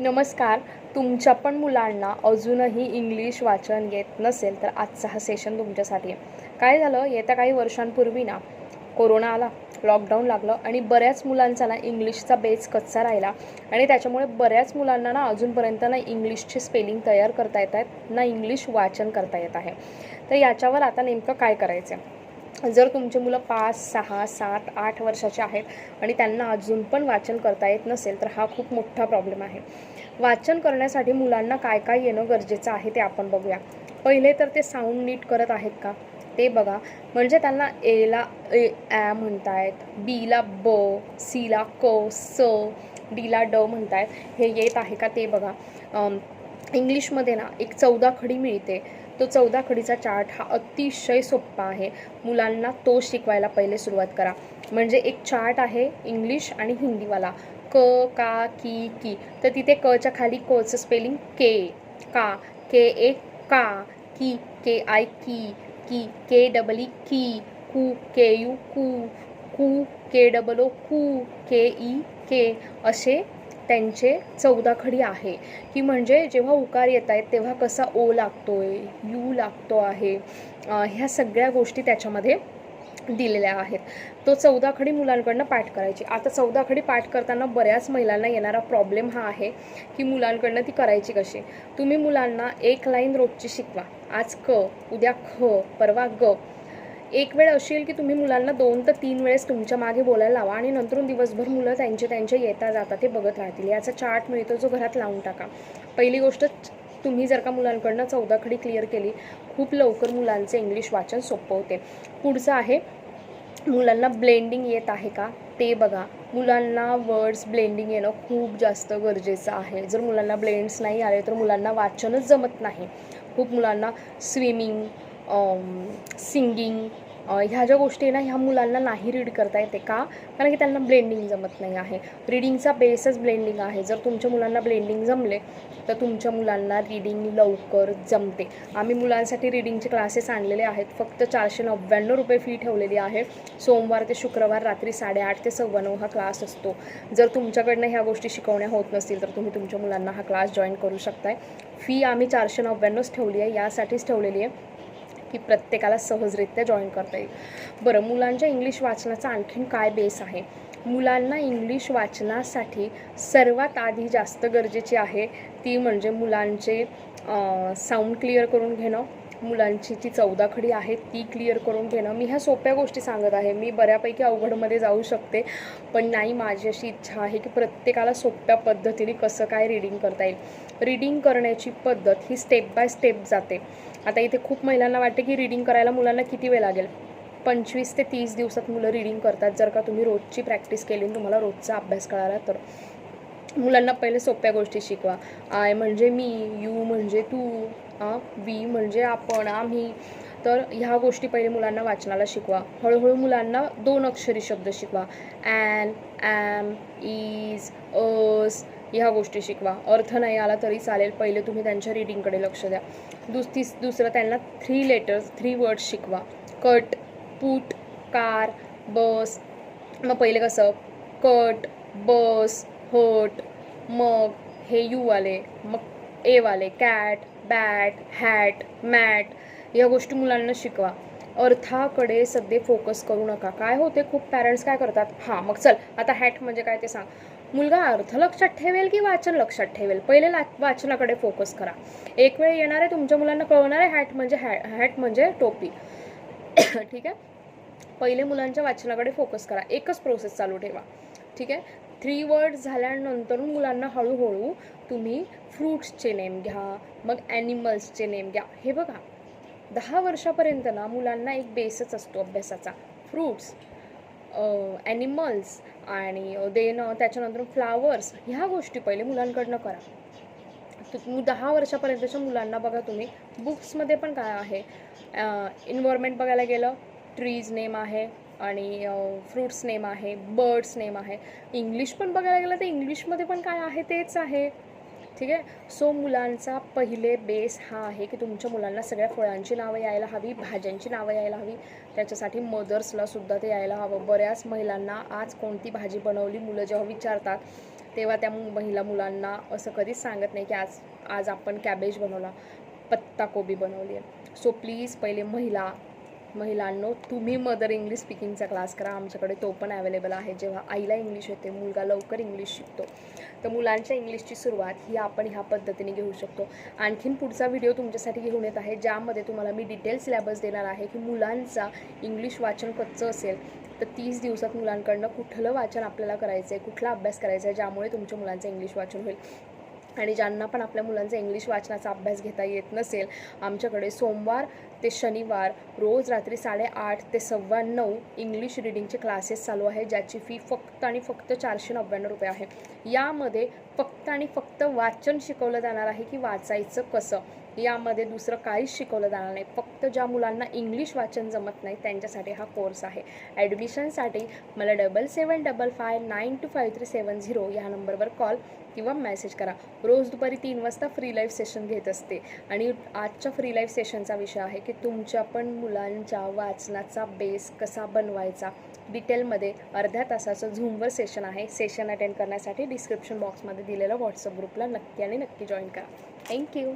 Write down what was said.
नमस्कार. तुमच्या पण मुलांना अजूनही इंग्लिश वाचन येत नसेल तर आजचा हा सेशन तुमच्यासाठी काय झालं? येत्या काही वर्षांपूर्वी ना कोरोना आला लॉकडाऊन लागलं आणि बऱ्याच मुलांचा ना इंग्लिशचा बेस कच्चा राहिला आणि त्याच्यामुळे बऱ्याच मुलांना ना अजूनपर्यंत ना इंग्लिशचे स्पेलिंग तयार करता येत आहेत ना इंग्लिश वाचन करता येत आहे. तर याच्यावर आता नेमकं काय करायचं आहे जर तुमचे मुलं पाच सहा सात आठ वर्षाचे आहेत आणि त्यांना अजून पण वाचन करता येत नसेल तर हा खूप मोठा प्रॉब्लेम आहे. वाचन करण्यासाठी मुलांना काय काय येणं गरजेचं आहे ते आपण बघूया. पहिले तर ते साऊंड नीट करत आहेत का? ते बघा. म्हणजे त्यांना एला ए ॲ म्हणतायत बीला ब सीला क स डीला ड म्हणतायत. हे येत आहे का ते बघा. इंग्लिशमध्ये ना एक चौदा खडी मिळते. तो चौदा खडीचा चार्ट हा अतिशय सोप्पा आहे. मुलांना तो शिकवायला पहिले सुरुवात करा. म्हणजे एक चार्ट आहे इंग्लिश आणि हिंदीवाला. क का की की. तर तिथे कच्या खाली कचं स्पेलिंग के का. के ए का. की के आय की. की के डबल ई की. कू के यू कू. कू के डबल ओ कू के ई के. असे त्यांचे चौदा खडी आहे. की म्हणजे जेव्हा उकार येत आहेत तेव्हा कसा ओ लागतो आहे यू लागतो आहे ह्या सगळ्या गोष्टी त्याच्यामध्ये दिलेल्या आहेत. तो चौदा खडी मुलांकडनं पाठ करायची. आता चौदा खडी पाठ करताना बऱ्याच महिलांना येणारा प्रॉब्लेम हा आहे की मुलांकडनं ती करायची कशी? तुम्ही मुलांना एक लाईन रोजची शिकवा. आज क उद्या ख परवा ग. एक वेळ अशी येईल की तुम्ही मुलांना दोन तर तीन वेळेस तुमच्या मागे बोलायला लावा आणि नंतरून दिवसभर मुलं त्यांचे त्यांचे येता जाता ते बघत राहतील. याचा चार्ट मिळतो जो घरात लावून टाका. पहिली गोष्ट तुम्ही जर का मुलांकडनं चौदा खडी क्लिअर केली खूप लवकर मुलांचे इंग्लिश वाचन सोपं होते. पुढचं आहे मुलांना ब्लेंडिंग येत आहे का? ते बघा. मुलांना वर्ड्स ब्लेंडिंग येणं खूप जास्त गरजेचं आहे. जर मुलांना ब्लेंड्स नाही आले तर मुलांना वाचनच जमत नाही. खूप मुलांना स्विमिंग सिंगिंग ह्या ज्या गोष्टी आहे ना ह्या मुलांना नाही रीड करता येते का? कारण की त्यांना ब्लेंडिंग जमत नाही आहे. रीडिंगचा बेसच ब्लेंडिंग आहे. जर तुमच्या मुलांना ब्लेंडिंग जमले तर तुमच्या मुलांना रीडिंग लवकर जमते. आम्ही मुलांसाठी रीडिंगचे क्लासेस आणलेले आहेत. फक्त चारशे नव्याण्णव रुपये फी ठेवलेली आहे. सोमवार ते शुक्रवार रात्री साडेआठ ते सव्वा नऊ हा क्लास असतो. जर तुमच्याकडनं ह्या गोष्टी शिकवण्या होत नसतील तर तुम्ही तुमच्या मुलांना हा क्लास जॉईन करू शकताय. फी आम्ही चारशे नव्याण्णवच ठेवली आहे. यासाठीच ठेवलेली आहे. की प्रत्येकाला सहजरित्या जॉईन करता येईल. बरं मुलांच्या इंग्लिश वाचनाचा आणखीन काय बेस आहे? मुलांना इंग्लिश वाचनासाठी सर्वात आधी जास्त गरजेची आहे ती म्हणजे मुलांचे साऊंड क्लिअर करून घेणं मुलांची जी चौदा खडी आहे ती क्लिअर करून घेणं. मी ह्या सोप्या गोष्टी सांगत आहे. मी बऱ्यापैकी अवघडमध्ये जाऊ शकते. पण नाही माझी अशी इच्छा आहे की प्रत्येकाला सोप्या पद्धतीने कसं काय रीडिंग करता येईल. रीडिंग करण्याची पद्धत ही स्टेप बाय स्टेप जाते. आता इथे खूप महिलांना वाटते की रीडिंग करायला मुलांना किती वेळ लागेल? पंचवीस ते तीस दिवसात मुलं रीडिंग करतात. जर का तुम्ही रोजची प्रॅक्टिस केली आणि तुम्हाला रोजचा अभ्यास कळाला तर मुलांना पहिले सोप्या गोष्टी शिकवा. आय म्हणजे मी यू म्हणजे तू. वी म्हणजे आपण आम्ही. तर ह्या गोष्टी पहिले मुलांना वाचनाला शिकवा. हळूहळू मुलांना दोन अक्षरी शब्द शिकवा. ॲन ॲम इज अस ह्या गोष्टी शिकवा. अर्थ नाही आला तरी चालेल. पहिले तुम्ही त्यांच्या रीडिंगकडे लक्ष द्या. दुस तीस दुसरं त्यांना थ्री लेटर्स थ्री वर्ड्स शिकवा. कट पूट कार बस मग पहिले कसं? कट बस हट मग हे यू मग ए वाले कॅट बॅट हॅट मॅट या गोष्टी मुलांना शिकवा. अर्थाकडे सध्या फोकस करू नका. काय होते? खूप पॅरेंट्स काय करतात? हां मग चल आता हॅट म्हणजे काय ते सांग. मुलगा अर्थ लक्षात ठेवेल की वाचन लक्षात ठेवेल? पहिले ला वाचनाकडे फोकस करा. एक वेळ येणार आहे तुमच्या मुलांना कळणार आहे हॅट म्हणजे हॅ हॅट म्हणजे टोपी. ठीक आहे? पहिले मुलांच्या वाचनाकडे फोकस करा. एकच प्रोसेस चालू ठेवा. ठीक आहे? थ्री वर्ड्स झाल्यानंतर मुलांना हळूहळू तुम्ही फ्रूट्सचे नेम घ्या मग ॲनिमल्सचे नेम घ्या. हे बघा दहा वर्षापर्यंत ना मुलांना एक बेसच असतो अभ्यासाचा. फ्रूट्स ॲनिमल्स आणि देन त्याच्यानंतर फ्लावर्स ह्या गोष्टी पहिले मुलांकडनं करा. तुम्ही दहा वर्षापर्यंतच्या मुलांना बघा तुम्ही बुक्समध्ये पण काय आहे? इन्व्हायरमेंट बघायला गेलं ट्रीज नेम आहे आणि फ्रूट्स नेम आहे बर्ड्स नेम आहे. इंग्लिश पण बघायला गेलं तर इंग्लिशमध्ये पण काय आहे तेच आहे. ठीक आहे? सो मुलांचा पहिले बेस हा आहे की तुमच्या मुलांना सगळ्या फळांची नावं यायला हवी भाज्यांची नावं यायला हवी. त्याच्यासाठी मदर्सला सुद्धा ते यायला हवं. बऱ्याच महिलांना आज कोणती भाजी बनवली मुलं जेव्हा विचारतात तेव्हा त्या महिला मुलांना असं कधीच सांगत नाही की आज आज आपण कॅबेज बनवला पत्ताकोबी बनवली आहे. सो प्लीज पहिले महिला महिलांनो तुम्ही मदर इंग्लिश स्पीकिंगचा क्लास करा. आमच्याकडे तो पण अवेलेबल आहे. जेव्हा आईला इंग्लिश येते मुलगा लवकर इंग्लिश शिकतो. तर मुलांच्या इंग्लिशची सुरुवात ही आपण ह्या पद्धतीने घेऊ शकतो. आणखीन पुढचा व्हिडिओ तुमच्यासाठी घेऊन येत आहे ज्यामध्ये तुम्हाला मी डिटेल सिलेबस देणार आहे की मुलांचा इंग्लिश वाचन कच्चं असेल तर तीस दिवसात मुलांकडनं कुठलं वाचन आपल्याला करायचं आहे कुठला अभ्यास करायचा आहे ज्यामुळे तुमच्या मुलांचं इंग्लिश वाचन होईल. आणि ज्यांना पण आपल्या मुलांचा इंग्लिश वाचनाचा अभ्यास घेता येत नसेल आमच्याकडे सोमवार ते शनिवार रोज रात्री साडेआठ ते सव्वा नऊ इंग्लिश रिडिंगचे क्लासेस चालू आहे ज्याची फी फक्त आणि फक्त चारशे नव्याण्णव रुपये आहे. यामध्ये फक्त आणि फक्त वाचन शिकवलं जाणार आहे की वाचायचं कसं? यामध्ये दुसरं काहीच शिकवलं जाणार नाही. फक्त ज्या मुलांना इंग्लिश वाचन जमत नाही त्यांच्यासाठी हा कोर्स आहे. ॲडमिशनसाठी मला double seven double five nine two five three seven zero ह्या नंबरवर कॉल किंवा मेसेज करा. रोज दुपारी तीन वाजता फ्री लाईव्ह सेशन घेत असते. आणि आजच्या फ्री लाईव्ह सेशनचा विषय आहे की तुमच्या पण मुलांच्या वाचनाचा बेस कसा बनवायचा? डिटेलमध्ये अर्ध्या तासाचं झूमवर सेशन आहे. सेशन अटेंड करण्यासाठी डिस्क्रिप्शन बॉक्समध्ये दिलेलं व्हॉट्सअप ग्रुपला नक्की आणि नक्की जॉईन करा. थँक्यू